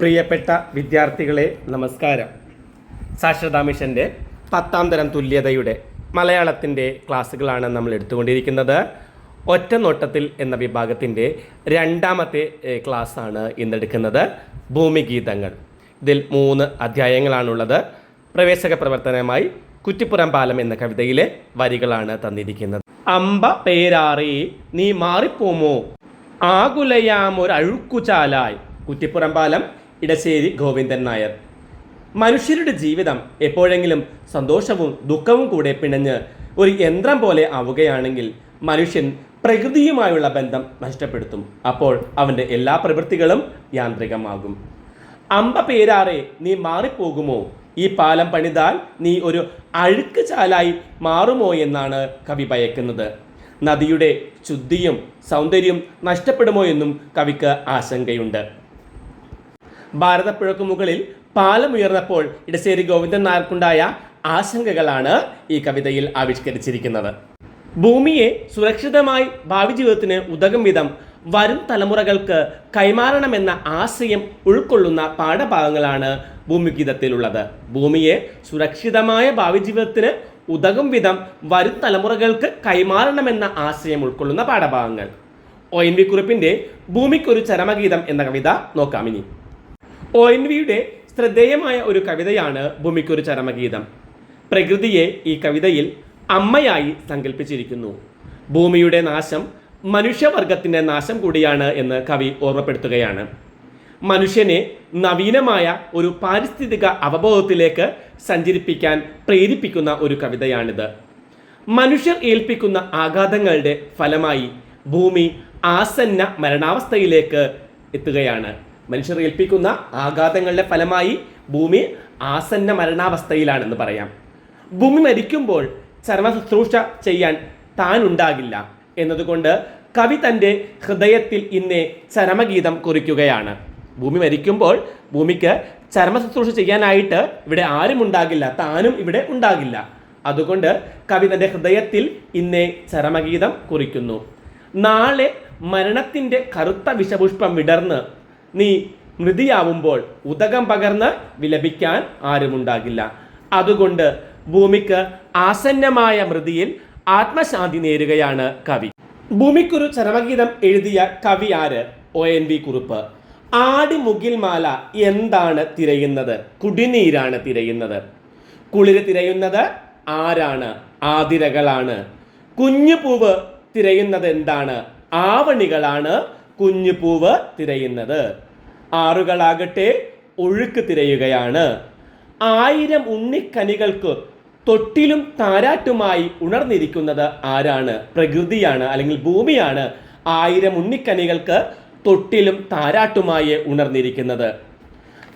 പ്രിയപ്പെട്ട വിദ്യാർത്ഥികളെ നമസ്കാരം. സാക്ഷരതാ മിഷന്റെ പത്താം തരം തുല്യതയുടെ മലയാളത്തിന്റെ ക്ലാസ്സുകളാണ് നമ്മൾ എടുത്തുകൊണ്ടിരിക്കുന്നത്. ഒറ്റ നോട്ടത്തിൽ എന്ന വിഭാഗത്തിന്റെ രണ്ടാമത്തെ ക്ലാസ്സാണ് ഇന്നെടുക്കുന്നത്. ഭൂമിഗീതങ്ങൾ. ഇതിൽ മൂന്ന് അധ്യായങ്ങളാണുള്ളത്. പ്രവേശക പ്രവർത്തനമായി കുറ്റിപ്പുറം പാലം എന്ന കവിതയിലെ വരികളാണ് തന്നിരിക്കുന്നത്. അമ്പ പേരാറി നീ മാറിപ്പോമോ? ആകുലയാമൊരഴുക്കുചാലായി. കുറ്റിപ്പുറം പാലം ഇടശ്ശേരി ഗോവിന്ദൻ നായർ. മനുഷ്യരുടെ ജീവിതം എപ്പോഴെങ്കിലും സന്തോഷവും ദുഃഖവും കൂടെ പിണഞ്ഞ് ഒരു യന്ത്രം പോലെ ആവുകയാണെങ്കിൽ മനുഷ്യൻ പ്രകൃതിയുമായുള്ള ബന്ധം നഷ്ടപ്പെടുത്തും. അപ്പോൾ അവന്റെ എല്ലാ പ്രവൃത്തികളും യാന്ത്രികമാകും. അമ്പ പേരാറെ നീ മാറിപ്പോകുമോ? ഈ പാലം പണിതാൽ നീ ഒരു അഴുക്ക് ചാലായി മാറുമോ എന്നാണ് കവി ഭയക്കുന്നത്. നദിയുടെ ശുദ്ധിയും സൗന്ദര്യവും നഷ്ടപ്പെടുമോ എന്നും കവിക്ക് ആശങ്കയുണ്ട്. ഭാരതപ്പുഴക്ക് മുകളിൽ പാലം ഉയർന്നപ്പോൾ ഇടശ്ശേരി ഗോവിന്ദൻ നായർക്കുണ്ടായ ആശങ്കകളാണ് ഈ കവിതയിൽ ആവിഷ്കരിച്ചിരിക്കുന്നത്. ഭൂമിയെ സുരക്ഷിതമായി ഭാവി ജീവിതത്തിന് ഉതകും വിധം വരും തലമുറകൾക്ക് കൈമാറണമെന്ന ആശയം ഉൾക്കൊള്ളുന്ന പാഠഭാഗങ്ങളാണ് ഭൂമിഗീതത്തിലുള്ളത്. ഭൂമിയെ സുരക്ഷിതമായ ഭാവി ജീവിതത്തിന് ഉതകും വിധം വരും തലമുറകൾക്ക് കൈമാറണമെന്ന ആശയം ഉൾക്കൊള്ളുന്ന പാഠഭാഗങ്ങൾ. ഒ എൻ വി കുറിപ്പിന്റെ ഭൂമിക്കൊരു ചരമഗീതം എന്ന കവിത നോക്കാം ഇനി. ഒ എൻ വിയുടെ ശ്രദ്ധേയമായ ഒരു കവിതയാണ് ഭൂമിക്കൊരു ചരമഗീതം. പ്രകൃതിയെ ഈ കവിതയിൽ അമ്മയായി സങ്കല്പിച്ചിരിക്കുന്നു ഭൂമിയുടെ നാശം മനുഷ്യവർഗത്തിന്റെ നാശം കൂടിയാണ് എന്ന് കവി ഓർമ്മപ്പെടുത്തുകയാണ്. മനുഷ്യനെ നവീനമായ ഒരു പാരിസ്ഥിതിക അവബോധത്തിലേക്ക് സഞ്ചരിപ്പിക്കാൻ പ്രേരിപ്പിക്കുന്ന ഒരു കവിതയാണിത്. മനുഷ്യർ ഏൽപ്പിക്കുന്ന ആഘാതങ്ങളുടെ ഫലമായി ഭൂമി ആസന്ന മരണാവസ്ഥയിലേക്ക് എത്തുകയാണ്. മനുഷ്യർ ഏൽപ്പിക്കുന്ന ആഘാതങ്ങളുടെ ഫലമായി ഭൂമി ആസന്ന മരണാവസ്ഥയിലാണെന്ന് പറയാം. ഭൂമി മരിക്കുമ്പോൾ ചർമ്മ ശുശ്രൂഷ ചെയ്യാൻ താൻ ഉണ്ടാകില്ല. എന്നതുകൊണ്ട് കവി തന്റെ ഹൃദയത്തിൽ ഇന്നേ ചരമഗീതം കുറിക്കുകയാണ്. ഭൂമി മരിക്കുമ്പോൾ ഭൂമിക്ക് ചരമശുശ്രൂഷ ശുശ്രൂഷ ചെയ്യാനായിട്ട് ഇവിടെ ആരും ഉണ്ടാകില്ല താനും ഇവിടെ ഉണ്ടാകില്ല. അതുകൊണ്ട് കവി തന്റെ ഹൃദയത്തിൽ ഇന്നേ ചരമഗീതം കുറിക്കുന്നു. നാളെ മരണത്തിന്റെ കറുത്ത വിഷപുഷ്പം വിടർന്ന് നീ മൃതിയാവുമ്പോൾ ഉദകം പകർന്ന് വിലപിക്കാൻ ആരുമുണ്ടാകില്ല. അതുകൊണ്ട് ഭൂമിക്ക് ആസന്നമായ മൃതിയിൽ ആത്മശാന്തി നേരുകയാണ് കവി. ഭൂമിക്കൊരു ചരമഗീതം എഴുതിയ കവി ആര്? ഒ. എൻ. വി. കുറുപ്പ്. ആടി മുകിൽമാല എന്താണ് തിരയുന്നത്? കുടിനീരാണ് തിരയുന്നത്. കുളിര് തിരയുന്നത് ആരാണ്? ആതിരകളാണ്. കുഞ്ഞുപൂവ് തിരയുന്നത് എന്താണ്? ആവണികളാണ്. കുഞ്ഞുപൂവ് തിരയുന്നത്. ആറുകളാകട്ടെ ഒഴുക്ക് തിരയുകയാണ്. ആയിരം ഉണ്ണിക്കനികൾക്ക് തൊട്ടിലും താരാട്ടുമായി ഉണർന്നിരിക്കുന്നത് ആരാണ്? പ്രകൃതിയാണ് അല്ലെങ്കിൽ ഭൂമിയാണ് ആയിരം ഉണ്ണിക്കനികൾക്ക് തൊട്ടിലും താരാട്ടുമായി ഉണർന്നിരിക്കുന്നത്.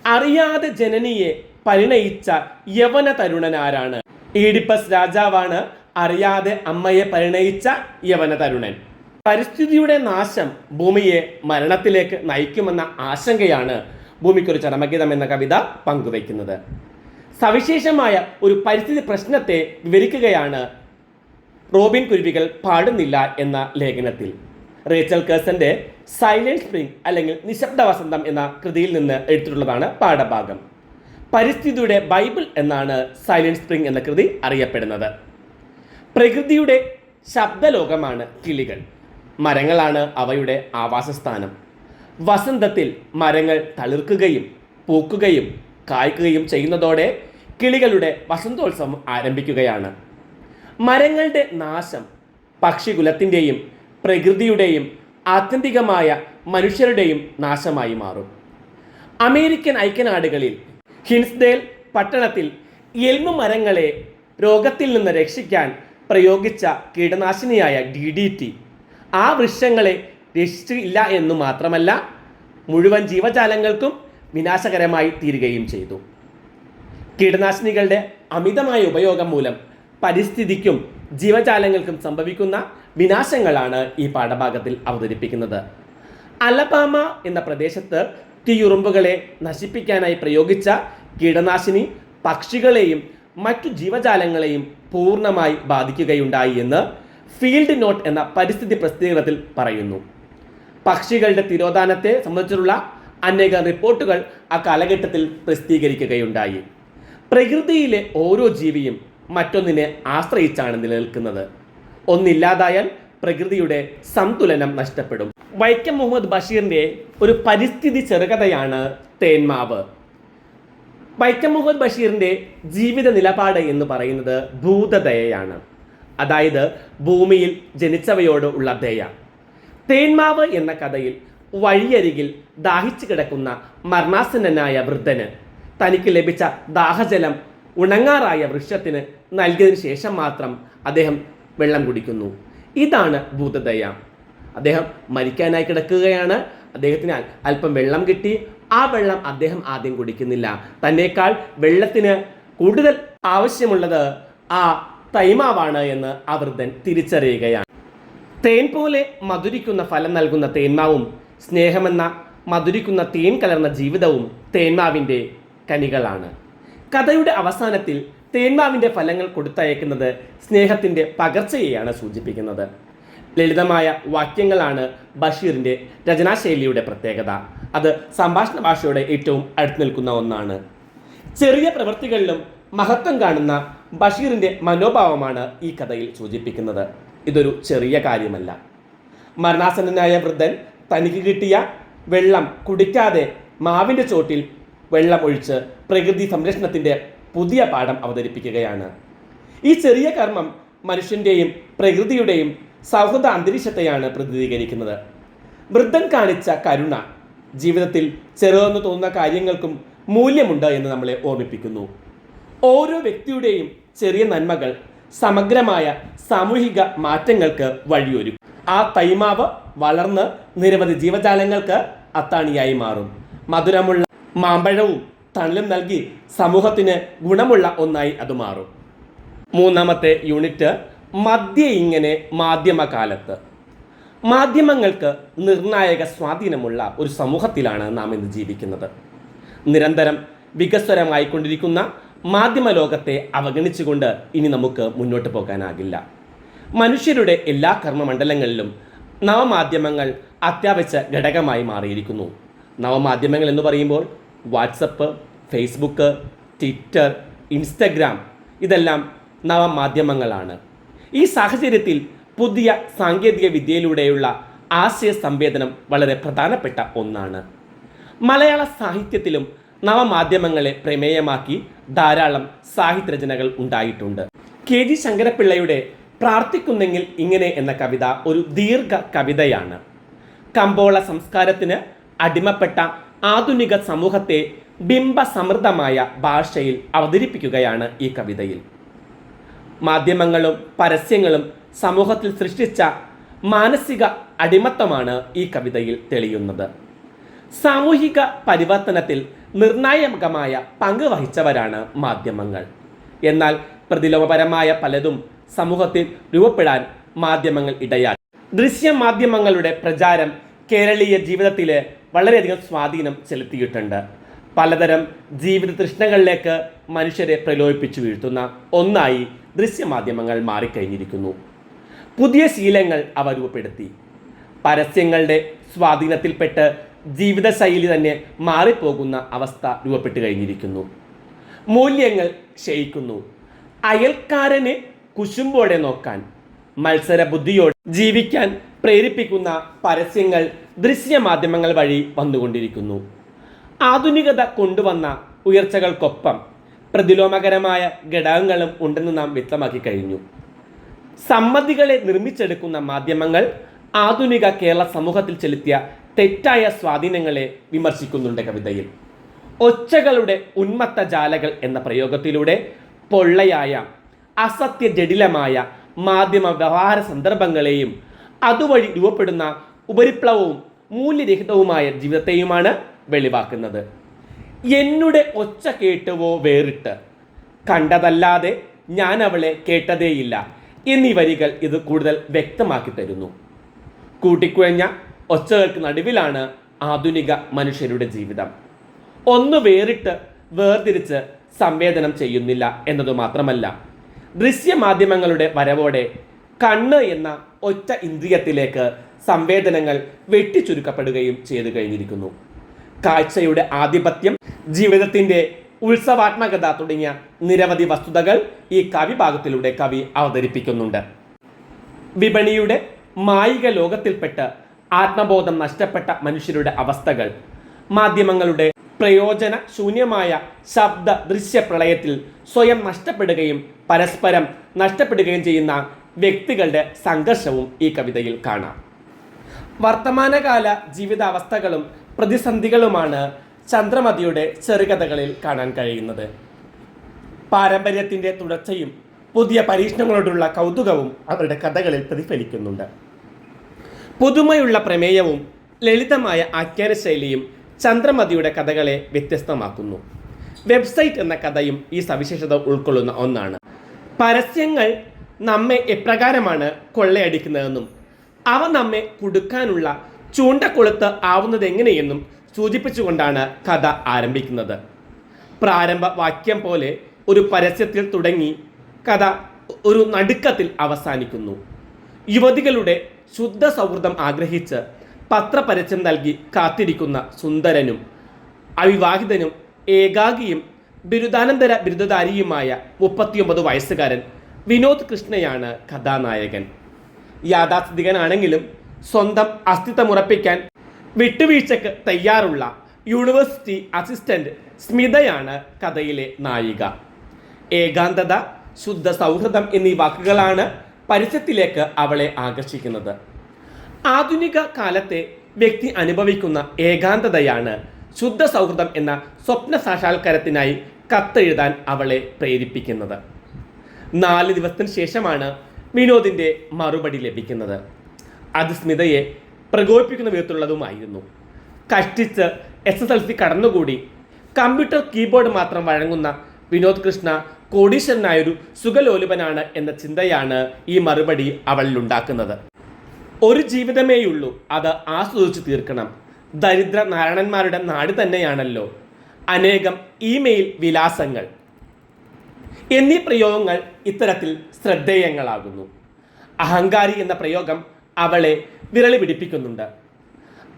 അറിയാതെ ജനനിയെ പരിണയിച്ച യവന തരുണൻ ആരാണ്? ഈഡിപ്പസ് രാജാവാണ് അറിയാതെ അമ്മയെ പരിണയിച്ച യവന തരുണൻ. പരിസ്ഥിതിയുടെ നാശം ഭൂമിയെ മരണത്തിലേക്ക് നയിക്കുമെന്ന ആശങ്കയാണ് ഭൂമിക്കൊരു ചരമഗീതം എന്ന കവിത പങ്കുവയ്ക്കുന്നത്. സവിശേഷമായ ഒരു പരിസ്ഥിതി പ്രശ്നത്തെ വിവരിക്കുകയാണ് റോബിൻ കുരുവികൾ പാടുന്നില്ല എന്ന ലേഖനത്തിൽ. റേച്ചൽ കേഴ്സന്റെ സൈലൻസ് സ്പ്രിംഗ് അല്ലെങ്കിൽ നിശബ്ദ വസന്തം എന്ന കൃതിയിൽ നിന്ന് എടുത്തിട്ടുള്ളതാണ് പാഠഭാഗം. പരിസ്ഥിതിയുടെ ബൈബിൾ എന്നാണ് സൈലൻസ് സ്പ്രിംഗ് എന്ന കൃതി അറിയപ്പെടുന്നത്. പ്രകൃതിയുടെ ശബ്ദലോകമാണ് കിളികൾ. മരങ്ങളാണ് അവയുടെ ആവാസസ്ഥാനം. വസന്തത്തിൽ മരങ്ങൾ തളിർക്കുകയും പൂക്കുകയും കായ്ക്കുകയും ചെയ്യുന്നതോടെ കിളികളുടെ വസന്തോത്സവം ആരംഭിക്കുകയാണ്. മരങ്ങളുടെ നാശം പക്ഷികുലത്തിന്റെയും പ്രകൃതിയുടെയും ആത്യന്തികമായ മനുഷ്യരുടെയും നാശമായി മാറും. അമേരിക്കൻ ഐക്യനാടുകളിൽ ഹിൻസ്ഡേൽ പട്ടണത്തിൽ എൽമ മരങ്ങളെ രോഗത്തിൽ നിന്ന് രക്ഷിക്കാൻ പ്രയോഗിച്ച കീടനാശിനിയായ ഡി ഡി ടി. ആ വൃക്ഷങ്ങളെ രക്ഷിച്ചു ഇല്ല എന്നു മാത്രമല്ല മുഴുവൻ ജീവജാലങ്ങൾക്കും വിനാശകരമായി തീരുകയും ചെയ്തു. കീടനാശിനികളുടെ അമിതമായ ഉപയോഗം മൂലം പരിസ്ഥിതിക്കും ജീവജാലങ്ങൾക്കും സംഭവിക്കുന്ന വിനാശങ്ങളാണ് ഈ പാഠഭാഗത്തിൽ അവതരിപ്പിക്കുന്നത്. അലബാമ എന്ന പ്രദേശത്ത് തീയുറുമ്പുകളെ നശിപ്പിക്കാനായി പ്രയോഗിച്ച കീടനാശിനി പക്ഷികളെയും മറ്റു ജീവജാലങ്ങളെയും പൂർണമായി ബാധിക്കുകയുണ്ടായി എന്ന് ഫീൽഡ് നോട്ട് എന്ന പരിസ്ഥിതി പ്രസിദ്ധീകരണത്തിൽ പറയുന്നു. പക്ഷികളുടെ തിരോധാനത്തെ സംബന്ധിച്ചുള്ള അനേകം റിപ്പോർട്ടുകൾ ആ കാലഘട്ടത്തിൽ പ്രസിദ്ധീകരിക്കുകയുണ്ടായി. പ്രകൃതിയിലെ ഓരോ ജീവിയും മറ്റൊന്നിനെ ആശ്രയിച്ചാണ് നിലനിൽക്കുന്നത്. ഒന്നില്ലാതായാൽ പ്രകൃതിയുടെ സന്തുലനം നഷ്ടപ്പെടും. വൈക്കം മുഹമ്മദ് ബഷീറിന്റെ ഒരു പരിസ്ഥിതി ചെറുകഥയാണ് തേന്മാവ്. വൈക്കം മുഹമ്മദ് ബഷീറിന്റെ ജീവിത നിലപാട് എന്ന് പറയുന്നത് ഭൂതദയയാണ്. അതായത് ഭൂമിയിൽ ജനിച്ചവയോട് ഉള്ള ദയ തേന്മാവ് എന്ന കഥയിൽ വഴിയരികിൽ ദാഹിച്ചു കിടക്കുന്ന മരണാസന്നനായ വൃദ്ധന് തനിക്ക് ലഭിച്ച ദാഹജലം ഉണങ്ങാറായ വൃക്ഷത്തിന് നൽകിയതിനു ശേഷം മാത്രം അദ്ദേഹം വെള്ളം കുടിക്കുന്നു. ഇതാണ് ഭൂതദയ. അദ്ദേഹം മരിക്കാനായി കിടക്കുകയാണ്. അദ്ദേഹത്തിന് അല്പം വെള്ളം കിട്ടി. ആ വെള്ളം അദ്ദേഹം ആദ്യം കുടിക്കുന്നില്ല. തന്നേക്കാൾ വെള്ളത്തിന് കൂടുതൽ ആവശ്യമുള്ളത് ആ തൈമാവാണ് എന്ന് ആ തിരിച്ചറിയുകയാണ്. തേൻ പോലെ മധുരിക്കുന്ന ഫലം നൽകുന്ന തേന്മാവും സ്നേഹമെന്ന മധുരിക്കുന്ന തേൻ കലർന്ന ജീവിതവും തേന്മാവിന്റെ കനികളാണ്. കഥയുടെ അവസാനത്തിൽ തേന്മാവിന്റെ ഫലങ്ങൾ കൊടുത്തയക്കുന്നത് സ്നേഹത്തിന്റെ പകർച്ചയെയാണ് സൂചിപ്പിക്കുന്നത്. ലളിതമായ വാക്യങ്ങളാണ് ബഷീറിന്റെ രചനാശൈലിയുടെ പ്രത്യേകത. അത് സംഭാഷണ ഭാഷയുടെ ഏറ്റവും അടുത്ത് നിൽക്കുന്ന ഒന്നാണ്. ചെറിയ പ്രവൃത്തികളിലും മഹത്വം കാണുന്ന ബഷീറിന്റെ മനോഭാവമാണ് ഈ കഥയിൽ സൂചിപ്പിക്കുന്നത്. ഇതൊരു ചെറിയ കാര്യമല്ല. മരണാസന്നനായ വൃദ്ധൻ തനിക്ക് കിട്ടിയ വെള്ളം കുടിക്കാതെ മാവിന്റെ ചോട്ടിൽ വെള്ളം ഒഴിച്ച് പ്രകൃതി സംരക്ഷണത്തിന്റെ പുതിയ പാഠം അവതരിപ്പിക്കുകയാണ്. ഈ ചെറിയ കർമ്മം മനുഷ്യന്റെയും പ്രകൃതിയുടെയും സൗഹൃദ അന്തരീക്ഷത്തെയാണ് പ്രതിനിധീകരിക്കുന്നത്. വൃദ്ധൻ കാണിച്ച കരുണ ജീവിതത്തിൽ ചെറുതെന്ന് തോന്നുന്ന കാര്യങ്ങൾക്കും മൂല്യമുണ്ട് എന്ന് നമ്മളെ ഓർമ്മിപ്പിക്കുന്നു. ഓരോ വ്യക്തിയുടെയും ചെറിയ നന്മകൾ സമഗ്രമായ സാമൂഹിക മാറ്റങ്ങൾക്ക് വഴിയൊരുക്കും. ആ തൈമാവ് വളർന്ന് നിരവധി ജീവജാലങ്ങൾക്ക് അത്താണിയായി മാറും. മധുരമുള്ള മാമ്പഴവും തണലും നൽകി സമൂഹത്തിന് ഗുണമുള്ള ഒന്നായി അത് മാറും. മൂന്നാമത്തെ യൂണിറ്റ് മദ്യ ഇങ്ങനെ മാധ്യമകാലത്ത്. മാധ്യമങ്ങൾക്ക് നിർണായക സ്വാധീനമുള്ള ഒരു സമൂഹത്തിലാണ് നാം ഇന്ന് ജീവിക്കുന്നത്. നിരന്തരം വികസ്വരമായിക്കൊണ്ടിരിക്കുന്ന മാധ്യമ ലോകത്തെ അവഗണിച്ചുകൊണ്ട് ഇനി നമുക്ക് മുന്നോട്ട് പോകാനാകില്ല. മനുഷ്യരുടെ എല്ലാ കർമ്മമണ്ഡലങ്ങളിലും നവമാധ്യമങ്ങൾ അത്യാവശ്യ ഘടകമായി മാറിയിരിക്കുന്നു. നവമാധ്യമങ്ങൾ എന്ന് പറയുമ്പോൾ വാട്സപ്പ് ഫേസ്ബുക്ക് ട്വിറ്റർ ഇൻസ്റ്റഗ്രാം ഇതെല്ലാം നവമാധ്യമങ്ങളാണ്. ഈ സാഹചര്യത്തിൽ പുതിയ സാങ്കേതിക വിദ്യയിലൂടെയുള്ള ആശയ സംവേദനം വളരെ പ്രധാനപ്പെട്ട ഒന്നാണ്. മലയാള സാഹിത്യത്തിലും നവമാധ്യമങ്ങളെ പ്രമേയമാക്കി ധാരാളം സാഹിത്യരചനകൾ ഉണ്ടായിട്ടുണ്ട്. കെ. ജി. ശങ്കരപ്പിള്ളയുടെ പ്രാർത്ഥിക്കുന്നെങ്കിൽ ഇങ്ങനെ എന്ന കവിത ഒരു ദീർഘ കവിതയാണ്. കമ്പോള സംസ്കാരത്തിന് അടിമപ്പെട്ട ആധുനിക സമൂഹത്തെ ബിംബസമൃദ്ധമായ ഭാഷയിൽ അവതരിപ്പിക്കുകയാണ് ഈ കവിതയിൽ. മാധ്യമങ്ങളും പരസ്യങ്ങളും സമൂഹത്തിൽ സൃഷ്ടിച്ച മാനസിക അടിമത്തമാണ് ഈ കവിതയിൽ തെളിയുന്നത്. സാമൂഹിക പരിവർത്തനത്തിൽ നിർണായകമായ പങ്ക് വഹിച്ചവരാണ് മാധ്യമങ്ങൾ. എന്നാൽ പ്രതിലോമപരമായ പലതും സമൂഹത്തിൽ രൂപപ്പെടാൻ മാധ്യമങ്ങൾ ഇടയാക്കി. ദൃശ്യ മാധ്യമങ്ങളുടെ പ്രചാരം കേരളീയ ജീവിതത്തിൽ വളരെയധികം സ്വാധീനം ചെലുത്തിയിട്ടുണ്ട്. പലതരം ജീവിത തൃഷ്ണകളിലേക്ക് മനുഷ്യരെ പ്രലോഭിപ്പിച്ചു വീഴ്ത്തുന്ന ഒന്നായി ദൃശ്യമാധ്യമങ്ങൾ മാറിക്കഴിഞ്ഞിരിക്കുന്നു. പുതിയ ശീലങ്ങൾ അവ രൂപപ്പെടുത്തി. പരസ്യങ്ങളുടെ സ്വാധീനത്തിൽപ്പെട്ട് ജീവിതശൈലി തന്നെ മാറിപ്പോകുന്ന അവസ്ഥ രൂപപ്പെട്ട് കഴിഞ്ഞിരിക്കുന്നു. മൂല്യങ്ങൾ ക്ഷയിക്കുന്നു. അയൽക്കാരനെ കുശുമ്പോടെ നോക്കാൻ മത്സര ബുദ്ധിയോടെ ജീവിക്കാൻ പ്രേരിപ്പിക്കുന്ന പരസ്യങ്ങൾ ദൃശ്യമാധ്യമങ്ങൾ വഴി വന്നുകൊണ്ടിരിക്കുന്നു. ആധുനികത കൊണ്ടുവന്ന ഉയർച്ചകൾക്കൊപ്പം പ്രതിലോമകരമായ ഘടകങ്ങളും ഉണ്ടെന്ന് നാം വ്യക്തമാക്കി കഴിഞ്ഞു. സമ്മതികളെ നിർമ്മിച്ചെടുക്കുന്ന മാധ്യമങ്ങൾ ആധുനിക കേരള സമൂഹത്തിൽ ചെലുത്തിയ തെറ്റായ സ്വാധീനങ്ങളെ വിമർശിക്കുന്നുണ്ട് കവിതയിൽ. ഒച്ചകളുടെ ഉന്മത്ത ജാലകൾ എന്ന പ്രയോഗത്തിലൂടെ പൊള്ളയായ അസത്യ ജടിലമായ മാധ്യമ വ്യവഹാര സന്ദർഭങ്ങളെയും അതുവഴി രൂപപ്പെടുന്ന ഉപരിപ്ലവവും മൂല്യരഹിതവുമായ ജീവിതത്തെയുമാണ് വെളിവാക്കുന്നത്. എന്നുടെ ഒച്ച കേട്ടുവോ വേറിട്ട്? കണ്ടതല്ലാതെ ഞാൻ അവളെ കേട്ടതേയില്ല എന്നീ വരികൾ ഇത് കൂടുതൽ വ്യക്തമാക്കി തരുന്നു. കൂട്ടിക്കുഴഞ്ഞ ഒച്ചകൾക്ക് നടുവിലാണ് ആധുനിക മനുഷ്യരുടെ ജീവിതം. ഒന്ന് വേറിട്ട് വേർതിരിച്ച് സംവേദനം ചെയ്യുന്നില്ല എന്നതു മാത്രമല്ല ദൃശ്യമാധ്യമങ്ങളുടെ വരവോടെ കണ്ണ് എന്ന ഒറ്റ ഇന്ദ്രിയത്തിലേക്ക് സംവേദനങ്ങൾ വെട്ടിച്ചുരുക്കപ്പെടുകയും ചെയ്തു കഴിഞ്ഞിരിക്കുന്നു. കാഴ്ചയുടെ ആധിപത്യം ജീവിതത്തിന്റെ ഉത്സവാത്മകത തുടങ്ങിയ നിരവധി വസ്തുതകൾ ഈ കവിഭാഗത്തിലൂടെ കവി അവതരിപ്പിക്കുന്നുണ്ട്. വിപണിയുടെ മായിക ലോകത്തിൽപ്പെട്ട് ആത്മബോധം നഷ്ടപ്പെട്ട മനുഷ്യരുടെ അവസ്ഥകൾ. മാധ്യമങ്ങളുടെ പ്രയോജന ശൂന്യമായ ശബ്ദ ദൃശ്യ പ്രളയത്തിൽ സ്വയം നഷ്ടപ്പെടുകയും പരസ്പരം നഷ്ടപ്പെടുകയും ചെയ്യുന്ന വ്യക്തികളുടെ സംഘർഷവും ഈ കവിതയിൽ കാണാം. വർത്തമാനകാല ജീവിതാവസ്ഥകളും പ്രതിസന്ധികളുമാണ് ചന്ദ്രമതിയുടെ ചെറുകഥകളിൽ കാണാൻ കഴിയുന്നത്. പാരമ്പര്യത്തിന്റെ തുടർച്ചയും പുതിയ പരീക്ഷണങ്ങളോടുള്ള കൗതുകവും അവരുടെ കഥകളിൽ പ്രതിഫലിക്കുന്നുണ്ട്. പുതുമയുള്ള പ്രമേയവും ലളിതമായ ആഖ്യാന ശൈലിയും ചന്ദ്രമതിയുടെ കഥകളെ വ്യത്യസ്തമാക്കുന്നു. വെബ്സൈറ്റ് എന്ന കഥയും ഈ സവിശേഷത ഉൾക്കൊള്ളുന്ന ഒന്നാണ്. പരസ്യങ്ങൾ നമ്മെ എപ്രകാരമാണ് കൊള്ളയടിക്കുന്നതെന്നും അവ നമ്മെ കുടുക്കാനുള്ള ചൂണ്ടക്കൊളുത്ത് ആവുന്നത് എങ്ങനെയെന്നും സൂചിപ്പിച്ചുകൊണ്ടാണ് കഥ ആരംഭിക്കുന്നത്. പ്രാരംഭ വാക്യം പോലെ ഒരു പരസ്യത്തിൽ തുടങ്ങി കഥ ഒരു നടുക്കത്തിൽ അവസാനിക്കുന്നു. യുവതികളുടെ ശുദ്ധ സൗഹൃദം ആഗ്രഹിച്ച് പത്രപരസ്യം നൽകി കാത്തിരിക്കുന്ന സുന്ദരനും അവിവാഹിതനും ഏകാഗിയും ബിരുദാനന്തര ബിരുദധാരിയുമായ മുപ്പത്തിയൊമ്പത് വയസ്സുകാരൻ വിനോദ് കൃഷ്ണയാണ് കഥാനായകൻ. യാഥാസ്ഥിതികനാണെങ്കിലും സ്വന്തം അസ്തിത്വമുറപ്പിക്കാൻ വിട്ടുവീഴ്ചക്ക് തയ്യാറുള്ള യൂണിവേഴ്സിറ്റി അസിസ്റ്റന്റ് സ്മിതയാണ് കഥയിലെ നായിക. ഏകാന്തത ശുദ്ധ സൗഹൃദം എന്നീ വാക്കുകളാണ് പരസ്യത്തിലേക്ക് അവളെ ആകർഷിക്കുന്നത്. ആധുനിക കാലത്തെ വ്യക്തി അനുഭവിക്കുന്ന ഏകാന്തതയാണ് ശുദ്ധ സൗഹൃദം എന്ന സ്വപ്ന സാക്ഷാത്കാരത്തിനായി കത്തെഴുതാൻ അവളെ പ്രേരിപ്പിക്കുന്നത്. നാല് ദിവസത്തിന് ശേഷമാണ് വിനോദിന്റെ മറുപടി ലഭിക്കുന്നത്. അത് സ്മിതയെ പ്രകോപിപ്പിക്കുന്ന വിധത്തിലുള്ളതുമായിരുന്നു. കഷ്ടിച്ച് എസ് എസ് എൽ സി കടന്നുകൂടി കമ്പ്യൂട്ടർ കീബോർഡ് മാത്രം വഴങ്ങുന്ന വിനോദ് കൃഷ്ണ കോടീശ്വരനായൊരു സുഖലോലുപനാണ് എന്ന ചിന്തയാണ് ഈ മറുപടി അവളിലുണ്ടാക്കുന്നത്. ഒരു ജീവിതമേയുള്ളൂ അത് ആസ്വദിച്ചു തീർക്കണം. ദരിദ്ര നാരായണന്മാരുടെ നാട് തന്നെയാണല്ലോ. അനേകം ഇമെയിൽ വിലാസങ്ങൾ. എന്നീ പ്രയോഗങ്ങൾ ഇത്തരത്തിൽ ശ്രദ്ധേയങ്ങളാകുന്നു. അഹങ്കാരി എന്ന പ്രയോഗം അവളെ വിരളി പിടിപ്പിക്കുന്നുണ്ട്.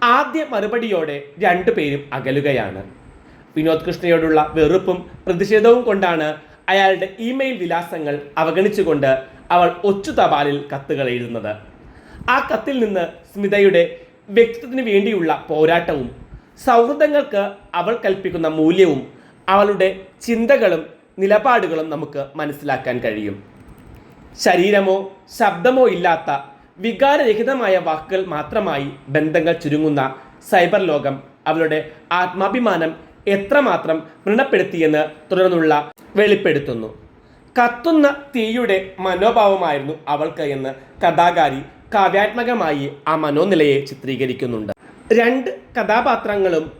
ആദ്യ മറുപടിയോടെ രണ്ടുപേരും അകലുകയാണ്. വിനോദ് കൃഷ്ണയോടുള്ള വെറുപ്പും പ്രതിഷേധവും കൊണ്ടാണ് അയാളുടെ ഇമെയിൽ വിലാസങ്ങൾ അവഗണിച്ചുകൊണ്ട് അവൾ ഒച്ചു തപാലിൽ കത്തുകൾ എഴുതുന്നത്. ആ കത്തിൽ നിന്ന് സ്മിതയുടെ വ്യക്തിത്വത്തിന് വേണ്ടിയുള്ള പോരാട്ടവും സൗഹൃദങ്ങൾക്ക് അവൾ കൽപ്പിക്കുന്ന മൂല്യവും അവളുടെ ചിന്തകളും നിലപാടുകളും നമുക്ക് മനസ്സിലാക്കാൻ കഴിയും. ശരീരമോ ശബ്ദമോ ഇല്ലാത്ത വികാരരഹിതമായ വാക്കുകൾ മാത്രമായി ബന്ധങ്ങൾ ചുരുങ്ങുന്ന സൈബർ ലോകം അവളുടെ ആത്മാഭിമാനം എത്രമാത്രം വ്രണപ്പെടുത്തിയെന്ന് തുടർന്നുള്ള വെളിപ്പെടുത്തുന്നു. കത്തുന്ന തീയുടെ മനോഭാവമായിരുന്നു അവൾക്ക് എന്ന് കഥാകാരി കാവ്യാത്മകമായി ആ മനോനിലയെ ചിത്രീകരിക്കുന്നുണ്ട്. രണ്ട് കഥാപാത്രങ്ങളും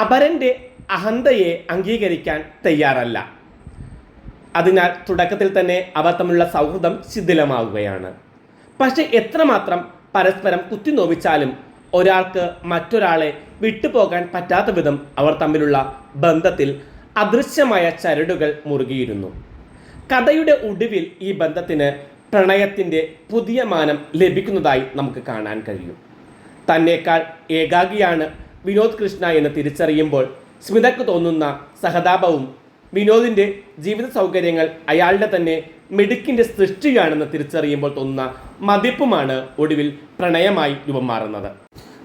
അപരന്റെ അഹന്തയെ അംഗീകരിക്കാൻ തയ്യാറല്ല. അതിനാൽ തുടക്കത്തിൽ തന്നെ അവർ തമ്മിലുള്ള സൗഹൃദം ശിഥിലമാവുകയാണ്. പക്ഷെ എത്രമാത്രം പരസ്പരം കുത്തിനോവിച്ചാലും ഒരാൾക്ക് മറ്റൊരാളെ വിട്ടുപോകാൻ പറ്റാത്ത വിധം അവർ തമ്മിലുള്ള ബന്ധത്തിൽ അദൃശ്യമായ ചരടുകൾ മുറുകിയിരുന്നു. കഥയുടെ ഒടുവിൽ ഈ ബന്ധത്തിന് പ്രണയത്തിന്റെ പുതിയ മാനം ലഭിക്കുന്നതായി നമുക്ക് കാണാൻ കഴിയും. തന്നേക്കാൾ ഏകാഗിയാണ് വിനോദ് കൃഷ്ണ എന്ന് തിരിച്ചറിയുമ്പോൾ സ്മിതക്ക് തോന്നുന്ന സഹതാപവും വിനോദിന്റെ ജീവിത സൗകര്യങ്ങൾ അയാളുടെ തന്നെ മിടുക്കിന്റെ സൃഷ്ടിയാണെന്ന് തിരിച്ചറിയുമ്പോൾ തോന്നുന്ന മതിപ്പുമാണ് ഒടുവിൽ പ്രണയമായി രൂപം മാറുന്നത്.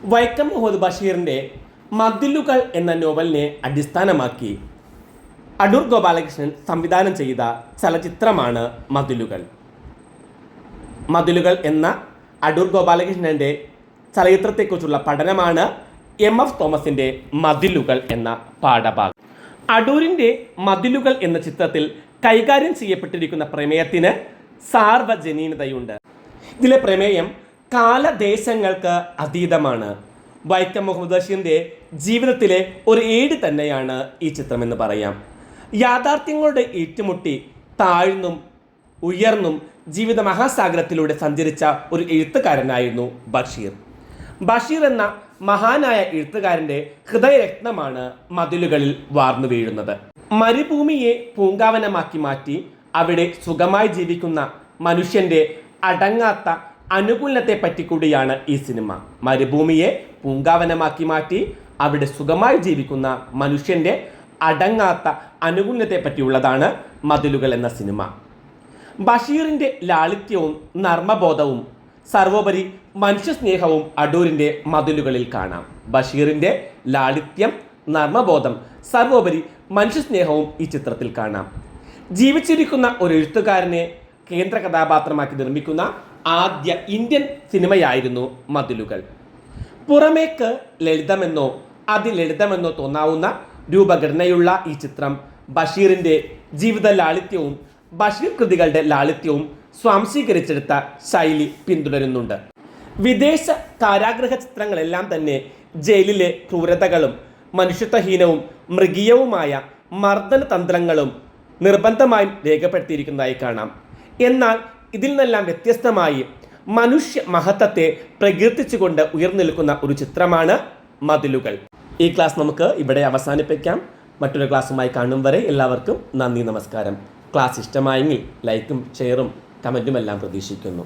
വൈക്കം മുഹമ്മദ് ബഷീറിന്റെ മതിലുകൾ എന്ന നോവലിനെ അടിസ്ഥാനമാക്കി അടൂർ ഗോപാലകൃഷ്ണൻ സംവിധാനം ചെയ്ത ചലച്ചിത്രമാണ് മതിലുകൾ. മതിലുകൾ എന്ന അടൂർ ഗോപാലകൃഷ്ണന്റെ ചലച്ചിത്രത്തെക്കുറിച്ചുള്ള പഠനമാണ് എം എഫ് തോമസിന്റെ മതിലുകൾ എന്ന പാഠഭാഗം. അടൂരിന്റെ മതിലുകൾ എന്ന ചിത്രത്തിൽ കൈകാര്യം ചെയ്യപ്പെട്ടിരിക്കുന്ന പ്രമേയത്തിന് സാർവജനീനതയുണ്ട്. ഇതിലെ പ്രമേയം കാലദേശങ്ങൾക്ക് അതീതമാണ്. വൈക്കം മുഹമ്മദ് ബഷീറിന്റെ ജീവിതത്തിലെ ഒരു ഏട് തന്നെയാണ് ഈ ചിത്രമെന്ന് പറയാം. യാഥാർത്ഥ്യങ്ങളുടെ ഏറ്റുമുട്ടി താഴ്ന്നും ഉയർന്നും ജീവിത മഹാസാഗരത്തിലൂടെ സഞ്ചരിച്ച ഒരു എഴുത്തുകാരനായിരുന്നു ബഷീർ. ബഷീർ എന്ന മഹാനായ എഴുത്തുകാരന്റെ ഹൃദയരത്നമാണ് മതിലുകളിൽ വാർന്നു വീഴുന്നത്. മരുഭൂമിയെ പൂങ്കാവനമാക്കി മാറ്റി അവിടെ സുഖമായി ജീവിക്കുന്ന മനുഷ്യന്റെ അടങ്ങാത്ത അനുകൂലത്തെ പറ്റി കൂടിയാണ് ഈ സിനിമ. മരുഭൂമിയെ പൂങ്കാവനമാക്കി മാറ്റി അവിടെ സുഖമായി ജീവിക്കുന്ന മനുഷ്യന്റെ അടങ്ങാത്ത അനുകൂലത്തെ പറ്റിയുള്ളതാണ് മതിലുകൾ എന്ന സിനിമ. ബഷീറിന്റെ ലാളിത്യവും നർമ്മബോധവും സർവോപരി മനുഷ്യസ്നേഹവും അടൂരിന്റെ മതിലുകളിൽ കാണാം. ബഷീറിന്റെ ലാളിത്യം നർമ്മബോധം സർവോപരി മനുഷ്യസ്നേഹവും ഈ ചിത്രത്തിൽ കാണാം. ജീവിച്ചിരിക്കുന്ന ഒരു എഴുത്തുകാരനെ കേന്ദ്ര കഥാപാത്രമാക്കി നിർമ്മിക്കുന്ന ആദ്യ ഇന്ത്യൻ സിനിമയായിരുന്നു മതിലുകൾ. പുറമേക്ക് ലളിതമെന്നോ അതിലളിതമെന്നോ തോന്നാവുന്ന രൂപഘടനയുള്ള ഈ ചിത്രം ബഷീറിന്റെ ജീവിത ലാളിത്യവും ബഷീർ കൃതികളുടെ ലാളിത്യവും സ്വാംശീകരിച്ചെടുത്ത ശൈലി പിന്തുടരുന്നുണ്ട്. വിദേശ കാരാഗ്രഹ ചിത്രങ്ങളെല്ലാം തന്നെ ജയിലിലെ ക്രൂരതകളും മനുഷ്യത്വഹീനവും മൃഗീയവുമായ മർദ്ദന തന്ത്രങ്ങളും നിർബന്ധമായും രേഖപ്പെടുത്തിയിരിക്കുന്നതായി കാണാം. എന്നാൽ ഇതിൽ നിന്നെല്ലാം വ്യത്യസ്തമായി മനുഷ്യ മഹത്വത്തെ പ്രകീർത്തിച്ചുകൊണ്ട് ഉയർന്നിൽക്കുന്ന ഒരു ചിത്രമാണ് മതിലുകൾ. ഈ ക്ലാസ് നമുക്ക് ഇവിടെ അവസാനിപ്പിക്കാം. മറ്റൊരു ക്ലാസ്സുമായി കാണും വരെ എല്ലാവർക്കും നന്ദി നമസ്കാരം. ക്ലാസ് ഇഷ്ടമായെങ്കിൽ ലൈക്കും ഷെയറും കമന്റുമെല്ലാം പ്രതീക്ഷിക്കുന്നു.